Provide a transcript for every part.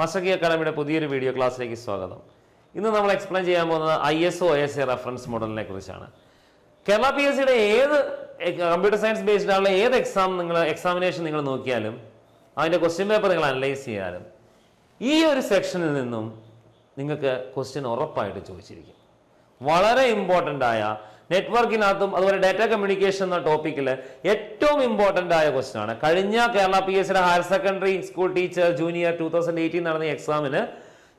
Master അക്കാദമിയുടെ അക്കാഡമിയുടെ പുതിയൊരു video ക്ലാസ്സിലേക്ക് സ്വാഗതം. ഇന്ന് നമ്മൾ എക്സ്പ്ലെയിൻ ചെയ്യാൻ പോകുന്നത് I S O S A reference മോഡലിനെ കുറിച്ചാണ്. കേരള പി എസ് സിയുടെ ഏത് കമ്പ്യൂട്ടർ സയൻസ് ബേസ്ഡ് ആയുള്ള ഏത് എക്സാം നിങ്ങൾ എക്സാമിനേഷൻ നിങ്ങൾ നോക്കിയാലും അതിന്റെ ക്വസ്റ്റ്യൻ പേപ്പർ നിങ്ങൾ അനലൈസ് ചെയ്യാനും ഈ ഒരു സെക്ഷനിൽ നിന്നും നിങ്ങൾക്ക് ക്വസ്റ്റ്യൻ ഉറപ്പായിട്ട് ചോദിച്ചിരിക്കും. വളരെ ഇമ്പോർട്ടന്റ് ആയ നെറ്റ്വർക്കിനകത്തും അതുപോലെ ഡാറ്റ കമ്മ്യൂണിക്കേഷൻ എന്ന ടോപ്പിക്കിൽ ഏറ്റവും ഇമ്പോർട്ടന്റ് ആയ ക്വസ്റ്റൻ ആണ്. കഴിഞ്ഞ കേരള പി എസ് സിയുടെ higher secondary school teacher junior two thousand eighteen നടന്ന എക്സാമിന്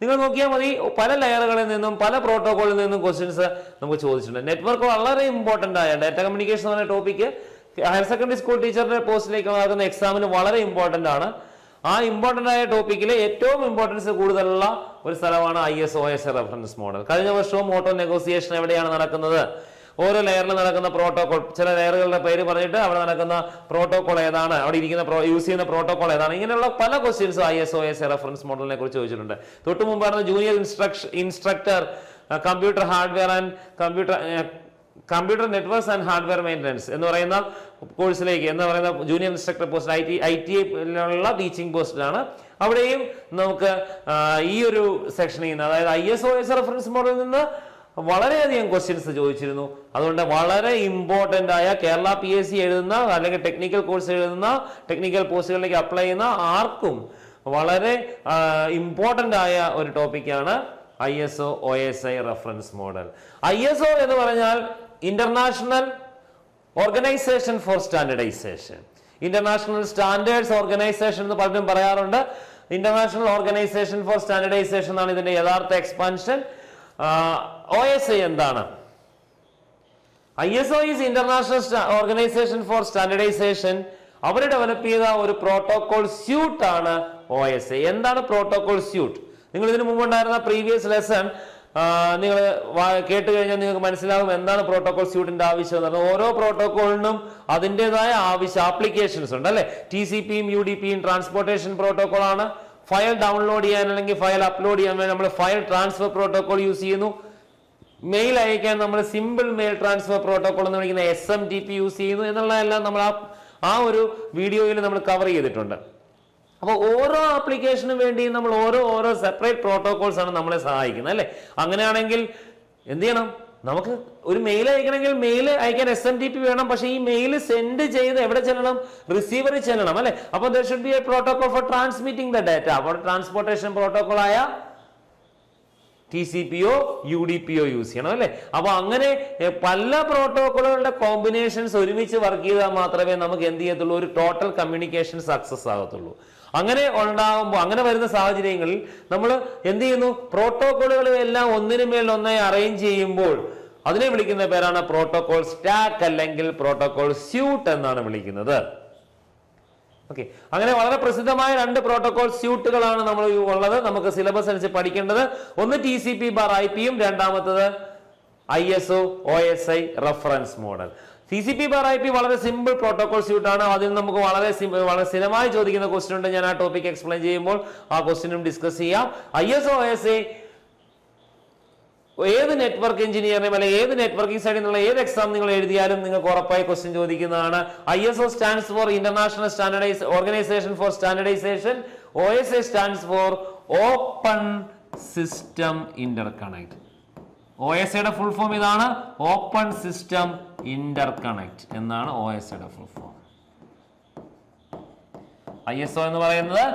നിങ്ങൾ നോക്കിയാൽ മതി പല ലെയറുകളിൽ നിന്നും പല പ്രോട്ടോകോളിൽ നിന്നും ക്വസ്റ്റ്യൻസ് നമുക്ക് ചോദിച്ചിട്ടുണ്ട്. നെറ്റ്വർക്ക് വളരെ ഇമ്പോർട്ടന്റ് ആയ ഡാറ്റ കമ്മ്യൂണിക്കേഷൻ എന്ന ടോപ്പിക്ക് ഹയർ സെക്കൻഡറി സ്കൂൾ ടീച്ചറിന്റെ പോസ്റ്റിലേക്ക് നടക്കുന്ന എക്സാമിന് വളരെ ഇമ്പോർട്ടന്റ് ആണ്. ആ ഇമ്പോർട്ടന്റ് ആയ ടോപ്പിക്കിൽ ഏറ്റവും ഇമ്പോർട്ടൻസ് കൂടുതലുള്ള ഒരു സ്ഥലമാണ് I S O S reference model കഴിഞ്ഞ വർഷവും ഓട്ടോ നെഗോസിയേഷൻ എവിടെയാണ് നടക്കുന്നത്? ഓരോ ലെയറിൽ നടക്കുന്ന പ്രോട്ടോകോൾ ചില ലെയറുകളുടെ പേര് പറഞ്ഞിട്ട് അവിടെ നടക്കുന്ന പ്രോട്ടോകോൾ ഏതാണ്? അവിടെ ഇരിക്കുന്ന യൂസ് ചെയ്യുന്ന പ്രോട്ടോകോൾ ഏതാണ്? ഇങ്ങനെയുള്ള പല questions I S O S reference മോഡലിനെ കുറിച്ച് ചോദിച്ചിട്ടുണ്ട്. തൊട്ട് മുമ്പാണ് junior instruction instructor computer hardware and computer computer networks and hardware maintenance എന്ന് പറയുന്ന കോഴ്സിലേക്ക് എന്ന് പറയുന്ന junior instructor post I T I T ഐയിലുള്ള teaching പോസ്റ്റിലാണ് അവിടെയും നമുക്ക് ഈ ഒരു സെക്ഷനിൽ നിന്ന് അതായത് I S O S reference മോഡലിൽ നിന്ന് വളരെയധികം ക്വസ്റ്റ്യൻസ് ചോദിച്ചിരുന്നു. അതുകൊണ്ട് വളരെ ഇമ്പോർട്ടന്റ് ആയ കേരള പി എസ് സി എഴുതുന്ന അല്ലെങ്കിൽ ടെക്നിക്കൽ കോഴ്സ് എഴുതുന്ന ടെക്നിക്കൽ പോസ്റ്റുകളിലേക്ക് അപ്ലൈ ചെയ്യുന്ന ആർക്കും വളരെ ഇമ്പോർട്ടന്റ് ആയ ഒരു ടോപ്പിക്കാണ് I S O O S I reference model I S O എന്ന് പറഞ്ഞാൽ international organisation for standardisation international standards organisation എന്ന് പലരും പറയാറുണ്ട്. ഇന്റർനാഷണൽ ഓർഗനൈസേഷൻ ഫോർ സ്റ്റാൻഡർഡൈസേഷൻ ആണ് ഇതിന്റെ യഥാർത്ഥ എക്സ്പാൻഷൻ ഒ എസ് ഐ എന്താണ്? I S O is international organisation for standardisation our develop ചെയ്ത ഒരു പ്രോട്ടോകോൾ സ്യൂട്ട് ആണ് ഒ എസ് ഐ എന്താണ് പ്രോട്ടോകോൾ സ്യൂട്ട് നിങ്ങൾ ഇതിനു മുമ്പ് ഉണ്ടായിരുന്ന പ്രീവിയസ് ലെസൺ നിങ്ങൾ കേട്ട് കഴിഞ്ഞാൽ നിങ്ങൾക്ക് മനസ്സിലാകും എന്താണ് പ്രോട്ടോകോൾ സ്യൂട്ടിന്റെ ആവശ്യം എന്ന് പറഞ്ഞാൽ ഓരോ പ്രോട്ടോകോളിനും അതിന്റെതായ ആവശ്യം ആപ്ലിക്കേഷൻസ് ഉണ്ട് അല്ലെ? ടി സി പിയും യു ഡി പിയും ട്രാൻസ്പോർട്ടേഷൻ പ്രോട്ടോകോൾ ആണ്. ഫയൽ ഡൗൺലോഡ് ചെയ്യാൻ അല്ലെങ്കിൽ ഫയൽ അപ്ലോഡ് ചെയ്യാൻ വേണ്ടി നമ്മൾ ഫയൽ ട്രാൻസ്ഫർ പ്രോട്ടോകോൾ യൂസ് ചെയ്യുന്നു. മെയിൽ അയക്കാൻ നമ്മൾ സിമ്പിൾ മെയിൽ ട്രാൻസ്ഫർ പ്രോട്ടോകോൾ എന്ന് വിളിക്കുന്ന S M T P use ചെയ്യുന്നു. എന്നുള്ളതെല്ലാം നമ്മൾ ആ ആ ഒരു വീഡിയോയിൽ നമ്മൾ കവർ ചെയ്തിട്ടുണ്ട്. അപ്പോൾ ഓരോ ആപ്ലിക്കേഷനും വേണ്ടി നമ്മൾ ഓരോ ഓരോ സെപ്പറേറ്റ് പ്രോട്ടോകോൾസ് ആണ് നമ്മളെ സഹായിക്കുന്നത് അല്ലേ? അങ്ങനെയാണെങ്കിൽ എന്ത് ചെയ്യണം? നമുക്ക് ഒരു മെയിൽ അയക്കണമെങ്കിൽ മെയിൽ അയക്കാൻ എസ് എം ടി പി വേണം. പക്ഷെ ഈ മെയിൽ സെൻഡ് ചെയ്ത് എവിടെ ചെല്ലണം? റിസീവറിൽ ചെല്ലണം അല്ലെ? അപ്പോൾ there should be a protocol for transmitting the data അപ്പോൾ ട്രാൻസ്പോർട്ടേഷൻ പ്രോട്ടോകോൾ ആയ ടി സി പി ഒ യു ഡി പി ഒ യൂസ് ചെയ്യണം അല്ലേ? അപ്പൊ അങ്ങനെ പല പ്രോട്ടോക്കോളുകളുടെ കോമ്പിനേഷൻസ് ഒരുമിച്ച് വർക്ക് ചെയ്താൽ മാത്രമേ നമുക്ക് എന്ത് ചെയ്യത്തുള്ളൂ? ഒരു ടോട്ടൽ കമ്മ്യൂണിക്കേഷൻ സക്സസ് ആകത്തുള്ളൂ. അങ്ങനെ ഉണ്ടാകുമ്പോൾ അങ്ങനെ വരുന്ന സാഹചര്യങ്ങളിൽ നമ്മൾ എന്ത് ചെയ്യുന്നു? പ്രോട്ടോകോളുകളെ എല്ലാം ഒന്നിനു മേൽ ഒന്നായി അറേഞ്ച് ചെയ്യുമ്പോൾ അതിനെ വിളിക്കുന്ന പേരാണ് പ്രോട്ടോകോൾ സ്റ്റാക്ക് അല്ലെങ്കിൽ പ്രോട്ടോകോൾ സ്യൂട്ട് എന്നാണ് വിളിക്കുന്നത്. ഓക്കെ. അങ്ങനെ വളരെ പ്രസിദ്ധമായ രണ്ട് പ്രോട്ടോകോൾ സ്യൂട്ടുകളാണ് നമ്മൾ ഉള്ളത്. നമുക്ക് സിലബസ് അനുസരിച്ച് പഠിക്കേണ്ടത് ഒന്ന് T C P bar I പിയും രണ്ടാമത്തത് I S O S I reference model T C P bar I P വളരെ സിമ്പിൾ പ്രോട്ടോകോൾ സ്യൂട്ട് ആണ് അതിൽ നമുക്ക് വളരെ വളരെ സ്ഥിരമായി ചോദിക്കുന്ന ക്വസ്റ്റ്യൻ ഉണ്ട്. ഞാൻ ആ ടോപ്പിക് എക്സ്പ്ലെയിൻ ചെയ്യുമ്പോൾ ആ ക്വസ്റ്റ്യനും ഡിസ്കസ് ചെയ്യാം. I S O S A ഏത് നെറ്റ്വർക്ക് എഞ്ചിനീയറിനെയും അല്ലെങ്കിൽ ഏത് നെറ്റ്വർക്കിംഗ് സൈഡിൽ നിന്നുള്ള ഏത് എക്സാം നിങ്ങൾ എഴുതിയാലും നിങ്ങൾക്ക് ഉറപ്പായി ക്വസ്റ്റ്യൻ ചോദിക്കുന്നതാണ്. I S O stands for international standardize organization for standardization O S A stands for open system inter connect O S എയുടെ ഫുൾ ഫോം ഇതാണ് ഓപ്പൺ സിസ്റ്റം ഇന്റർകണക്ട് എന്നാണ് ഒ എസ് എയുടെ full form I S O എന്ന് പറയുന്നത്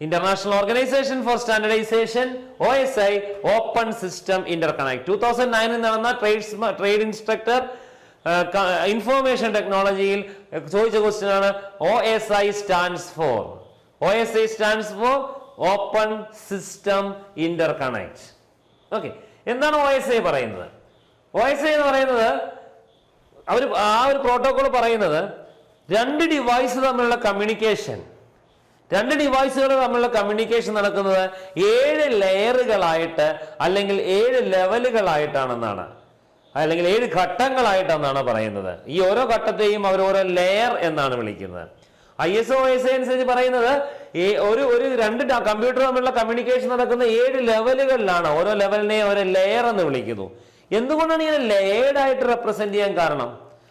international organization for standardization O S I open system interconnect two thousand നയനിൽ നടന്ന trades trade instructor information ടെക്നോളജിയിൽ ചോദിച്ച question ആണ് O S I stands for O S I stands for open system interconnect okay എന്താണ് O S I പറയുന്നത്? O S I എന്ന് പറയുന്നത് അവർ ആ ഒരു പ്രോട്ടോകോൾ പറയുന്നത് രണ്ട് ഡിവൈസ് തമ്മിലുള്ള കമ്മ്യൂണിക്കേഷൻ രണ്ട് ഡിവൈസുകൾ തമ്മിലുള്ള കമ്മ്യൂണിക്കേഷൻ നടക്കുന്നത് ഏഴ് ലെയറുകളായിട്ട് അല്ലെങ്കിൽ ഏഴ് ലെവലുകളായിട്ടാണെന്നാണ് അല്ലെങ്കിൽ ഏഴ് ഘട്ടങ്ങളായിട്ടെന്നാണ് പറയുന്നത്. ഈ ഓരോ ഘട്ടത്തെയും അവർ ഓരോ ലെയർ എന്നാണ് വിളിക്കുന്നത്. ഐ എസ് ഒ എസ് അനുസരിച്ച് പറയുന്നത് ഒരു ഒരു രണ്ട് കമ്പ്യൂട്ടർ തമ്മിലുള്ള കമ്മ്യൂണിക്കേഷൻ നടക്കുന്ന ഏഴ് ലെവലുകളിലാണ് ഓരോ ലെവലിനെ ഓരോ ലെയർ എന്ന് വിളിക്കുന്നു. എന്തുകൊണ്ടാണ് ഇങ്ങനെ ലെയർഡ് ആയിട്ട് റെപ്രസെന്റ് ചെയ്യാൻ കാരണം?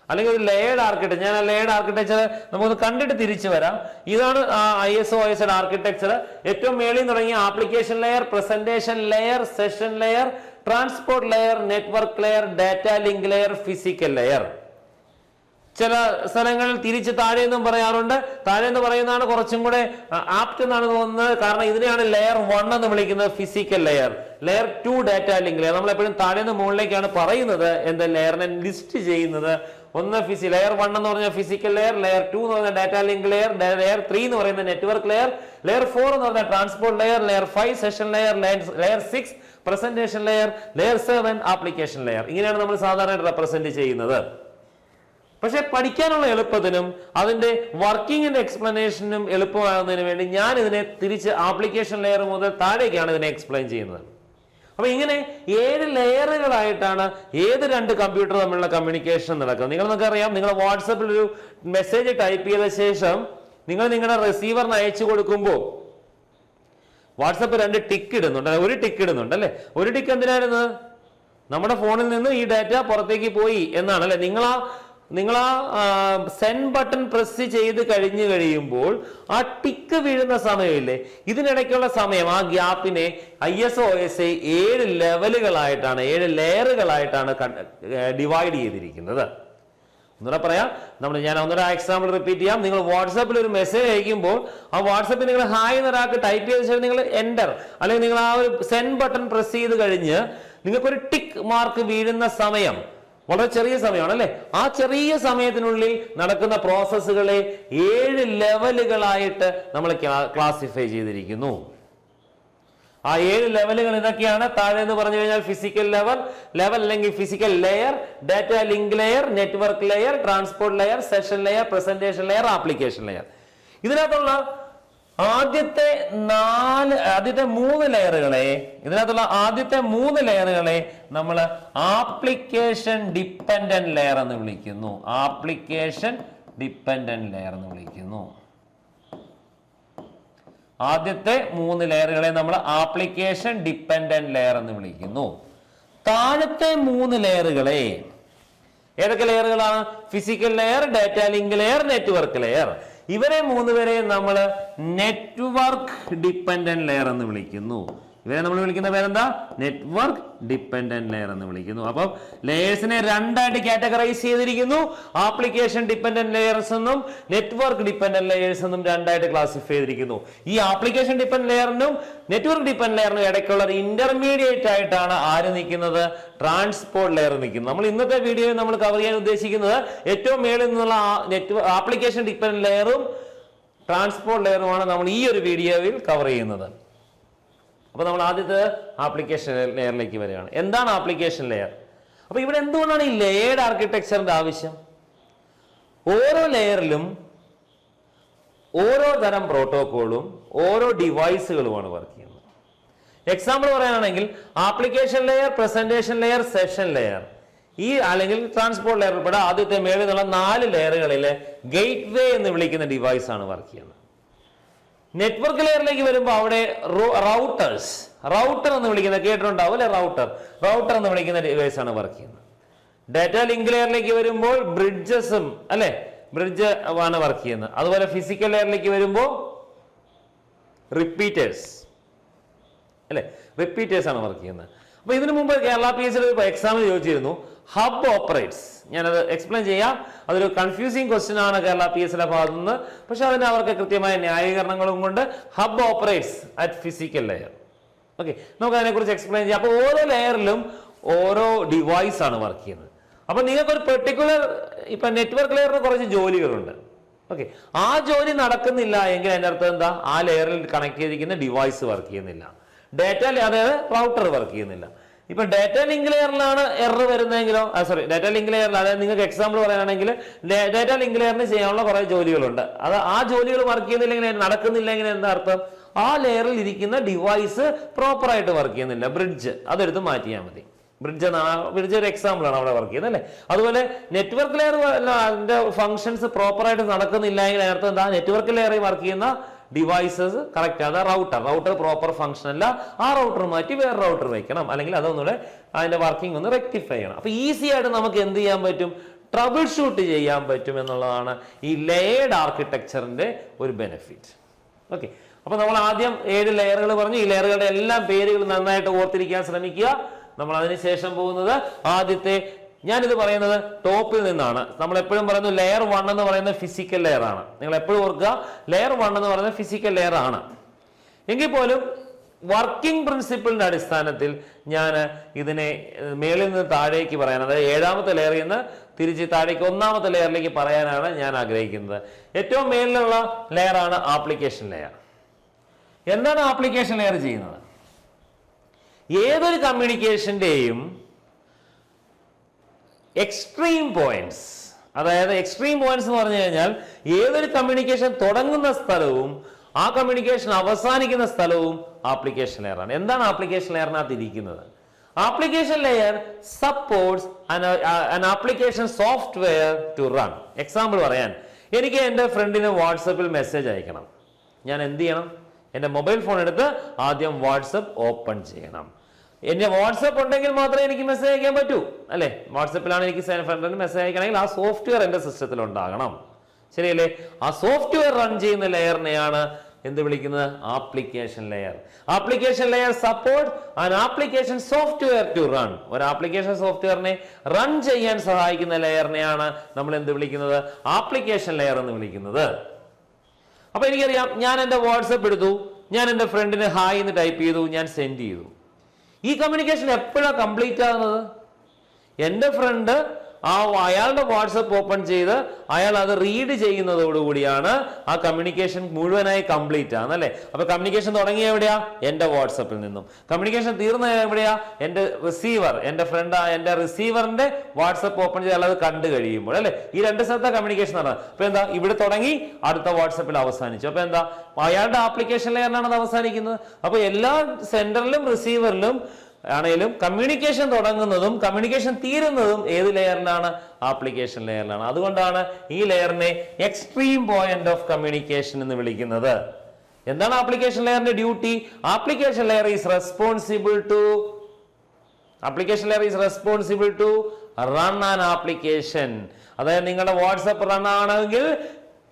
അല്ലെങ്കിൽ ഒരു ലേഡ് ആർക്കിടെക്ചർ ഞാൻ ആ ആർക്കിടെക്ചർ നമുക്കൊന്ന് കണ്ടിട്ട് തിരിച്ചു വരാം. ഇതാണ് I S O S architecture ഏറ്റവും മേളിൽ തുടങ്ങിയ application layer presentation layer session layer transport layer network layer data link layer physical layer ചില സ്ഥലങ്ങളിൽ തിരിച്ച് താഴെ എന്നും പറയാറുണ്ട്. താഴെ എന്ന് പറയുന്നതാണ് കുറച്ചും കൂടെ ആപ്റ്റ് എന്നാണ് തോന്നുന്നത്. കാരണം ഇതിനെയാണ് ലെയർ വൺ എന്ന് വിളിക്കുന്നത് physical layer layer two data link layer നമ്മൾ എപ്പോഴും താഴെ നിന്ന് മുകളിലേക്കാണ് പറയുന്നത് എന്താ ലെയറിനെ ലിസ്റ്റ് ചെയ്യുന്നത്. ഒന്ന് ഫിസി ലെയർ വൺ എന്ന് പറഞ്ഞ ഫിസിക്കൽ ലെയർ ലെയർ ടു എന്ന് പറഞ്ഞ data link layer layer three എന്ന് പറയുന്ന നെറ്റ്വർക്ക് ലെയർ ലെയർ ഫോർ എന്ന് പറഞ്ഞ transport layer layer five session layer layer six presentation layer layer seven application layer ഇങ്ങനെയാണ് നമ്മൾ സാധാരണ റെപ്രസെന്റ് ചെയ്യുന്നത്. പക്ഷെ പഠിക്കാനുള്ള എളുപ്പത്തിനും അതിന്റെ വർക്കിങ്ങിന്റെ എക്സ്പ്ലനേഷനും എളുപ്പമാകുന്നതിന് വേണ്ടി ഞാൻ ഇതിനെ തിരിച്ച് ആപ്ലിക്കേഷൻ ലെയർ മുതൽ താഴേക്കാണ് ഇതിനെ എക്സ്പ്ലെയിൻ ചെയ്യുന്നത്. അപ്പൊ ഇങ്ങനെ ഏഴ് ലെയറുകളായിട്ടാണ് ഏത് രണ്ട് കമ്പ്യൂട്ടർ തമ്മിലുള്ള കമ്മ്യൂണിക്കേഷൻ നടക്കുന്നത്. നിങ്ങൾ നിങ്ങൾക്ക് അറിയാം നിങ്ങൾ വാട്സപ്പിൽ ഒരു മെസ്സേജ് ടൈപ്പ് ചെയ്ത ശേഷം നിങ്ങൾ നിങ്ങളുടെ റിസീവറിന് അയച്ചു കൊടുക്കുമ്പോൾ വാട്സപ്പ് രണ്ട് ടിക്ക് ഇടുന്നുണ്ട്. ഒരു ടിക്ക് ഇടുന്നുണ്ട് അല്ലെ? ഒരു ടിക്ക് എന്തിനായിരുന്നു? നമ്മുടെ ഫോണിൽ നിന്ന് ഈ ഡാറ്റ പുറത്തേക്ക് പോയി എന്നാണ് അല്ലെ? നിങ്ങൾ ആ നിങ്ങൾ ആ സെൻഡ് ബട്ടൺ പ്രസ് ചെയ്ത് കഴിഞ്ഞു കഴിയുമ്പോൾ ആ ടിക്ക് വീഴുന്ന സമയമില്ലേ? ഇതിനിടയ്ക്കുള്ള സമയം ആ ഗ്യാപ്പിനെ I S O S I ഏഴ് ലെവലുകളായിട്ടാണ് ഏഴ് ലെയറുകളായിട്ടാണ് ഡിവൈഡ് ചെയ്തിരിക്കുന്നത്. ഒന്നുകൂടെ പറയാം നമ്മൾ ഞാൻ ഒന്നുകൂടെ എക്സാമ്പിൾ റിപ്പീറ്റ് ചെയ്യാം. നിങ്ങൾ വാട്സാപ്പിൽ ഒരു മെസ്സേജ് അയക്കുമ്പോൾ ആ വാട്സാപ്പിൽ നിങ്ങൾ ഹായ് എന്നൊരാൾക്ക് ടൈപ്പ് ചെയ്ത ശേഷം നിങ്ങൾ എന്റർ അല്ലെങ്കിൽ നിങ്ങൾ ആ ഒരു സെൻ ബട്ടൺ പ്രസ് ചെയ്ത് കഴിഞ്ഞ് നിങ്ങൾക്കൊരു ടിക്ക് മാർക്ക് വീഴുന്ന സമയം വളരെ ചെറിയ സമയമാണ് അല്ലെ ആ ചെറിയ സമയത്തിനുള്ളിൽ നടക്കുന്ന പ്രോസസ്സുകളെ ഏഴ് ലെവലുകളായിട്ട് നമ്മൾ ക്ലാസിഫൈ ചെയ്തിരിക്കുന്നു. ആ ഏഴ് ലെവലുകൾ ഇതൊക്കെയാണ്. താഴെ എന്ന് പറഞ്ഞു കഴിഞ്ഞാൽ ഫിസിക്കൽ ലെവൽ ലെവൽ അല്ലെങ്കിൽ physical layer data link layer network layer transport layer session layer presentation layer application layer ഇതിനകത്തുള്ള ആദ്യത്തെ നാല് ആദ്യത്തെ മൂന്ന് ലെയറുകളെ ഇതിനകത്തുള്ള ആദ്യത്തെ മൂന്ന് ലെയറുകളെ നമ്മൾ ആപ്ലിക്കേഷൻ ഡിപ്പെൻഡന്റ് ലെയർ എന്ന് വിളിക്കുന്നു. ആപ്ലിക്കേഷൻ ഡിപ്പെൻഡന്റ് ലെയർ എന്ന് വിളിക്കുന്നു. ആദ്യത്തെ മൂന്ന് ലെയറുകളെ നമ്മൾ ആപ്ലിക്കേഷൻ ഡിപ്പെൻഡന്റ് ലെയർ എന്ന് വിളിക്കുന്നു. താഴത്തെ മൂന്ന് ലെയറുകളെ ഏതൊക്കെ ലെയറുകളാണ്? Physical layer data link layer network layer. ഇവരെ വരെ നമ്മൾ നെറ്റ്വർക്ക് ഡിപ്പെൻഡന്റ് ലെയർ എന്ന് വിളിക്കുന്നു. ഇവരെ നമ്മൾ വിളിക്കുന്ന പേരെന്താ? നെറ്റ്വർക്ക് ഡിപ്പെൻഡന്റ് ലെയർ എന്ന് വിളിക്കുന്നു. അപ്പം ലെയേഴ്സിനെ രണ്ടായിട്ട് കാറ്റഗറൈസ് ചെയ്തിരിക്കുന്നു. ആപ്ലിക്കേഷൻ ഡിപ്പെൻഡന്റ് ലെയേഴ്സ് എന്നും നെറ്റ്വർക്ക് ഡിപ്പെൻഡന്റ് ലെയേഴ്സ് എന്നും രണ്ടായിട്ട് ക്ലാസിഫൈ ചെയ്തിരിക്കുന്നു. ഈ ആപ്ലിക്കേഷൻ ഡിപ്പെൻഡ് ലെയറിനും നെറ്റ്വർക്ക് ഡിപ്പെൻഡ് ലെയറിനും ഇടയ്ക്കുള്ള ഒരു ഇന്റർമീഡിയറ്റ് ആയിട്ടാണ് ആര് നിൽക്കുന്നത്? ട്രാൻസ്പോർട്ട് ലെയർ നിൽക്കുന്നത്. നമ്മൾ ഇന്നത്തെ വീഡിയോയിൽ നമ്മൾ കവർ ചെയ്യാൻ ഉദ്ദേശിക്കുന്നത് ഏറ്റവും മേളിൽ നിന്നുള്ള നെറ്റ്വർക്ക് ആപ്ലിക്കേഷൻ ഡിപ്പെൻഡന്റ് ലെയറും ട്രാൻസ്പോർട്ട് ലെയറുമാണ് നമ്മൾ ഈ ഒരു വീഡിയോയിൽ കവർ ചെയ്യുന്നത്. അപ്പൊ നമ്മൾ ആദ്യത്തെ ആപ്ലിക്കേഷൻ ലെയറിലേക്ക് വരികയാണ്. എന്താണ് ആപ്ലിക്കേഷൻ ലെയർ അപ്പോൾ ഇവിടെ എന്തുകൊണ്ടാണ് ഈ ലെയർഡ് ആർക്കിടെക്ചറിന്റെ ആവശ്യം? ഓരോ ലെയറിലും ഓരോ തരം പ്രോട്ടോക്കോളും ഓരോ ഡിവൈസുകളുമാണ് വർക്ക് ചെയ്യുന്നത്. എക്സാമ്പിൾ പറയുകയാണെങ്കിൽ application layer presentation layer session layer ഈ അല്ലെങ്കിൽ ട്രാൻസ്പോർട്ട് ലെയർ ഉൾപ്പെടെ ആദ്യത്തെ മേളിൽ നിന്നുള്ള നാല് ലെയറുകളിലെ ഗേറ്റ് വേ എന്ന് വിളിക്കുന്ന ഡിവൈസ് ആണ് വർക്ക് ചെയ്യുന്നത്. നെറ്റ്വർക്ക് ലെയറിലേക്ക് വരുമ്പോൾ അവിടെ റൗട്ടേഴ്സ് റൗട്ടർ എന്ന് വിളിക്കുന്ന കേട്ടിട്ടുണ്ടാവും അല്ലെ? റൗട്ടർ റൗട്ടർ എന്ന് വിളിക്കുന്ന ഡിവൈസ് ആണ് വർക്ക് ചെയ്യുന്നത്. ഡാറ്റ ലിങ്ക് ലെയറിലേക്ക് വരുമ്പോൾ ബ്രിഡ്ജസും അല്ലെ? ബ്രിഡ്ജ് ആണ് വർക്ക് ചെയ്യുന്നത്. അതുപോലെ ഫിസിക്കൽ ലെയറിലേക്ക് വരുമ്പോൾ റിപ്പീറ്റേഴ്സ് അല്ലെ? റിപ്പീറ്റേഴ്സ് ആണ് വർക്ക് ചെയ്യുന്നത്. അപ്പൊ ഇതിനു മുമ്പ് കേരള പി എസ് ഒരു എക്സാമിന് ചോദിച്ചിരുന്നു. ഹബ് ഓപ്പറേറ്റ്സ് ഞാനത് എക്സ്പ്ലെയിൻ ചെയ്യാം. അതൊരു കൺഫ്യൂസിങ് ക്വസ്റ്റ്യൻ ആണ് കേരള പി എസ് എൽ ഭാഗത്തു നിന്ന്. പക്ഷെ അതിന് അവർക്ക് കൃത്യമായ ന്യായീകരണങ്ങളും കൊണ്ട് hub operates at physical layer okay നമുക്ക് അതിനെക്കുറിച്ച് എക്സ്പ്ലെയിൻ ചെയ്യാം. അപ്പോൾ ഓരോ ലെയറിലും ഓരോ ഡിവൈസ് ആണ് വർക്ക് ചെയ്യുന്നത്. അപ്പോൾ നിങ്ങൾക്ക് ഒരു പെർട്ടിക്കുലർ ഇപ്പൊ നെറ്റ്വർക്ക് ലെയറിന് കുറച്ച് ജോലികളുണ്ട്. ഓക്കെ ആ ജോലി നടക്കുന്നില്ല എങ്കിൽ അതിന്റെ അർത്ഥം എന്താ? ആ ലെയറിൽ കണക്ട് ചെയ്തിരിക്കുന്ന ഡിവൈസ് വർക്ക് ചെയ്യുന്നില്ല. ഡേറ്റ അതായത് റൗട്ടർ വർക്ക് ചെയ്യുന്നില്ല. ഇപ്പൊ ഡാറ്റ ലിങ്ക് ലെയറിലാണ് എറർ വരുന്നതെങ്കിലോ സോറി ഡാറ്റ ലിങ്ക് ലെയറിൽ അതായത് നിങ്ങൾക്ക് എക്സാമ്പിൾ പറയുകയാണെങ്കിൽ ഡാറ്റ ലിങ്ക് ലെയറിന് ചെയ്യാനുള്ള കുറെ ജോലികളുണ്ട്. അത് ആ ജോലികൾ വർക്ക് ചെയ്യുന്നില്ലെങ്കിൽ നടക്കുന്നില്ലെങ്കിൽ എന്താ അർത്ഥം? ആ ലെയറിൽ ഇരിക്കുന്ന ഡിവൈസ് പ്രോപ്പറായിട്ട് വർക്ക് ചെയ്യുന്നില്ല. ബ്രിഡ്ജ് അതെടുത്ത് മാറ്റിയാൽ മതി. ബ്രിഡ്ജ് ബ്രിഡ്ജ് ഒരു എക്സാമ്പിൾ ആണ് അവിടെ വർക്ക് ചെയ്യുന്നത് അല്ലേ? അതുപോലെ നെറ്റ്വർക്ക് ലെയർ അതിന്റെ ഫംഗ്ഷൻസ് പ്രോപ്പറായിട്ട് നടക്കുന്നില്ല എങ്കിൽ അതിനർത്ഥം എന്താ? നെറ്റ്വർക്ക് ലെയറിൽ വർക്ക് ചെയ്യുന്ന ഡിവൈസസ് കറക്റ്റ് ആണ്. റൗട്ടർ റൗട്ടർ പ്രോപ്പർ ഫംഗ്ഷൻ അല്ല. ആ റൗട്ടർ മാറ്റി വേറെ റൗട്ടർ വെക്കണം. അല്ലെങ്കിൽ അതൊന്നുകൂടെ അതിന്റെ വർക്കിംഗ് ഒന്ന് റെക്ടിഫൈ ചെയ്യണം. അപ്പൊ ഈസി ആയിട്ട് നമുക്ക് എന്ത് ചെയ്യാൻ പറ്റും? ട്രബിൾ ഷൂട്ട് ചെയ്യാൻ പറ്റും എന്നുള്ളതാണ് ഈ ലേഡ് ആർക്കിടെക്ചറിന്റെ ഒരു ബെനിഫിറ്റ് ഓക്കെ അപ്പൊ നമ്മൾ ആദ്യം ഏഴ് ലെയറുകൾ പറഞ്ഞു. ഈ ലെയറുകളുടെ എല്ലാം പേരുകൾ നന്നായിട്ട് ഓർത്തിരിക്കാൻ ശ്രമിക്കുക. നമ്മൾ അതിനുശേഷം പോകുന്നത് ആദ്യത്തെ ഞാനിത് പറയുന്നത് ടോപ്പിൽ നിന്നാണ്. നമ്മൾ എപ്പോഴും പറയുന്നത് ലെയർ വൺ എന്ന് പറയുന്ന ഫിസിക്കൽ ലെയർ ആണ്. നിങ്ങൾ എപ്പോഴും ഓർക്കുക ലെയർ വൺ എന്ന് പറയുന്ന ഫിസിക്കൽ ലെയർ ആണ്. എങ്കിൽ പോലും വർക്കിംഗ് പ്രിൻസിപ്പിളിന്റെ അടിസ്ഥാനത്തിൽ ഞാൻ ഇതിനെ മേളിൽ നിന്ന് താഴേക്ക് പറയാൻ അതായത് ഏഴാമത്തെ ലെയറിൽ നിന്ന് തിരിച്ച് താഴേക്ക് ഒന്നാമത്തെ ലെയറിലേക്ക് പറയാനാണ് ഞാൻ ആഗ്രഹിക്കുന്നത്. ഏറ്റവും മേളിലുള്ള ലെയറാണ് ആപ്ലിക്കേഷൻ ലെയർ എന്താണ് ആപ്ലിക്കേഷൻ ലെയർ ചെയ്യുന്നത്? ഏതൊരു കമ്മ്യൂണിക്കേഷന്റെയും എക്സ്ട്രീം പോയിന്റ്സ് അതായത് എക്സ്ട്രീം പോയിന്റ്സ് എന്ന് പറഞ്ഞു കഴിഞ്ഞാൽ ഏതൊരു കമ്മ്യൂണിക്കേഷൻ തുടങ്ങുന്ന സ്ഥലവും ആ കമ്മ്യൂണിക്കേഷൻ അവസാനിക്കുന്ന സ്ഥലവും ആപ്ലിക്കേഷൻ ലെയറാണ് എന്താണ് ആപ്ലിക്കേഷൻ ലെയറിനകത്ത് ഇരിക്കുന്നത്? Application layer supports application software to run example പറയാൻ. എനിക്ക് എന്റെ ഫ്രണ്ടിന് വാട്സപ്പിൽ മെസ്സേജ് അയക്കണം. ഞാൻ എന്ത് ചെയ്യണം? എന്റെ മൊബൈൽ ഫോൺ എടുത്ത് ആദ്യം വാട്സപ്പ് ഓപ്പൺ ചെയ്യണം. എന്റെ വാട്സപ്പ് ഉണ്ടെങ്കിൽ മാത്രമേ എനിക്ക് മെസ്സേജ് അയക്കാൻ പറ്റൂ. അല്ലെ? വാട്സപ്പിലാണ് എനിക്ക് ഫ്രണ്ടിന് മെസ്സേജ് അയക്കണമെങ്കിൽ ആ സോഫ്റ്റ്വെയർ എന്റെ സിസ്റ്റത്തിൽ ഉണ്ടാകണം. ശരിയല്ലേ? ആ സോഫ്റ്റ്വെയർ റൺ ചെയ്യുന്ന ലെയറിനെയാണ് എന്ത് വിളിക്കുന്നത്? Application layer application layer support and application software to run ഒരു ആപ്ലിക്കേഷൻ സോഫ്റ്റ്വെയറിനെ റൺ ചെയ്യാൻ സഹായിക്കുന്ന ലെയറിനെയാണ് നമ്മൾ എന്ത് വിളിക്കുന്നത്? ആപ്ലിക്കേഷൻ ലെയർ എന്ന് വിളിക്കുന്നത്. അപ്പൊ എനിക്കറിയാം ഞാൻ എന്റെ വാട്സപ്പ് എടുത്തു. ഞാൻ എന്റെ ഫ്രണ്ടിന് ഹായ് എന്ന് ടൈപ്പ് ചെയ്തു. ഞാൻ സെൻഡ് ചെയ്തു. ഈ കമ്മ്യൂണിക്കേഷൻ എപ്പോഴാണ് കംപ്ലീറ്റ് ആകുന്നത്? എന്റെ ഫ്രണ്ട് ആ അയാളുടെ വാട്സപ്പ് ഓപ്പൺ ചെയ്ത് അയാൾ അത് റീഡ് ചെയ്യുന്നതോടുകൂടിയാണ് ആ കമ്മ്യൂണിക്കേഷൻ മുഴുവനായി കംപ്ലീറ്റ് ആണ് അല്ലേ? അപ്പൊ കമ്മ്യൂണിക്കേഷൻ തുടങ്ങിയ എവിടെയാ? എന്റെ വാട്സപ്പിൽ നിന്നും. കമ്മ്യൂണിക്കേഷൻ തീർന്ന എവിടെയാ? എന്റെ റിസീവർ എന്റെ ഫ്രണ്ട് എന്റെ റിസീവറിന്റെ വാട്സപ്പ് ഓപ്പൺ ചെയ്ത് അയാൾ അത് കണ്ടു കഴിയുമ്പോൾ അല്ലെ? ഈ രണ്ട് സ്ഥലത്തെ കമ്മ്യൂണിക്കേഷൻ നടന്നത്. അപ്പൊ എന്താ? ഇവിടെ തുടങ്ങി അടുത്ത വാട്സപ്പിൽ അവസാനിച്ചു. അപ്പൊ എന്താ? അയാളുടെ ആപ്ലിക്കേഷൻ ലെയറിലാണ് അത് അവസാനിക്കുന്നത്. അപ്പൊ എല്ലാ സെന്ററിലും റിസീവറിലും ആണെങ്കിലും കമ്മ്യൂണിക്കേഷൻ തുടങ്ങുന്നതും കമ്മ്യൂണിക്കേഷൻ തീരുന്നതും ഏത് ലെയറിലാണ്? ആപ്ലിക്കേഷൻ ലെയറിലാണ്. അതുകൊണ്ടാണ് ഈ ലെയറിനെ എക്സ്ട്രീം പോയിന്റ് ഓഫ് കമ്മ്യൂണിക്കേഷൻ എന്ന് വിളിക്കുന്നത്. എന്താണ് application ലെയറിന്റെ duty application layer is responsible to application layer is responsible to run an application അതായത് നിങ്ങളുടെ വാട്സപ്പ് റൺ ആണെങ്കിൽ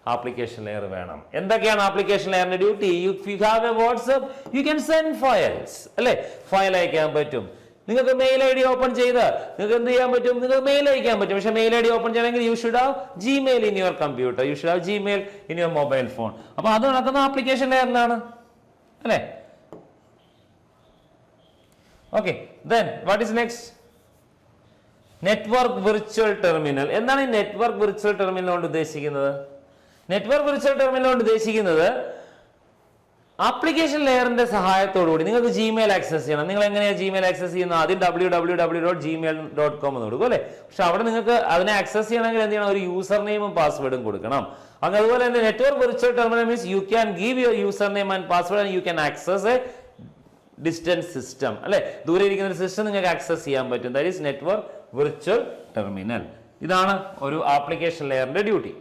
ആപ്ലിക്കേഷൻ ലെയർ വേണം. എന്തൊക്കെയാണ് application ലെയറിന്റെ duty you you have a WhatsApp you can send files അല്ലേ? File അയക്കാൻ പറ്റും. നിങ്ങൾക്ക് mail I D open ചെയ്ത് നിങ്ങൾക്ക് എന്ത് ചെയ്യാൻ പറ്റും? നിങ്ങൾക്ക് മെയിൽ അയക്കാൻ പറ്റും. പക്ഷെ മെയിൽ ഐ ഡി ഓപ്പൺ ചെയ്യണമെങ്കിൽ you should have Gmail in your computer you should have Gmail in your mobile phone അപ്പൊ അത് നടക്കുന്ന ആപ്ലിക്കേഷൻ ലെയറിലാണ് അല്ലേ? Okay then what is next network virtual terminal എന്താണ് ഈ നെറ്റ്വർക്ക് വിർച്വൽ ടെർമിനൽ കൊണ്ട് ഉദ്ദേശിക്കുന്നത്? നെറ്റ്വർക്ക് വിർച്വൽ ടെർമിനൽ കൊണ്ട് ഉദ്ദേശിക്കുന്നത് ആപ്ലിക്കേഷൻ ലെയറിന്റെ സഹായത്തോടുകൂടി നിങ്ങൾക്ക് ജിമെയിൽ ആക്സസ് ചെയ്യണം. നിങ്ങൾ എങ്ങനെയാണ് ജിമെയിൽ ആക്സസ് ചെയ്യുന്നത്? ആദ്യം W W W dot Gmail dot com എന്ന് കൊടുക്കും അല്ലേ? പക്ഷെ അവിടെ നിങ്ങൾക്ക് അതിനെ ആക്സസ് ചെയ്യണമെങ്കിൽ എന്ത് ചെയ്യണം? ഒരു യൂസർ നെയിമും പാസ്വേഡും കൊടുക്കണം. അങ്ങനെ അതുപോലെ തന്നെ network virtual terminal means you can give your user name and password and you can access a distance system അല്ലെ? ദൂരെ ഇരിക്കുന്ന ഒരു സിസ്റ്റം നിങ്ങൾക്ക് ആക്സസ് ചെയ്യാൻ പറ്റും. That is network virtual terminal ഇതാണ് ഒരു ആപ്ലിക്കേഷൻ ലെയറിന്റെ ഡ്യൂട്ടി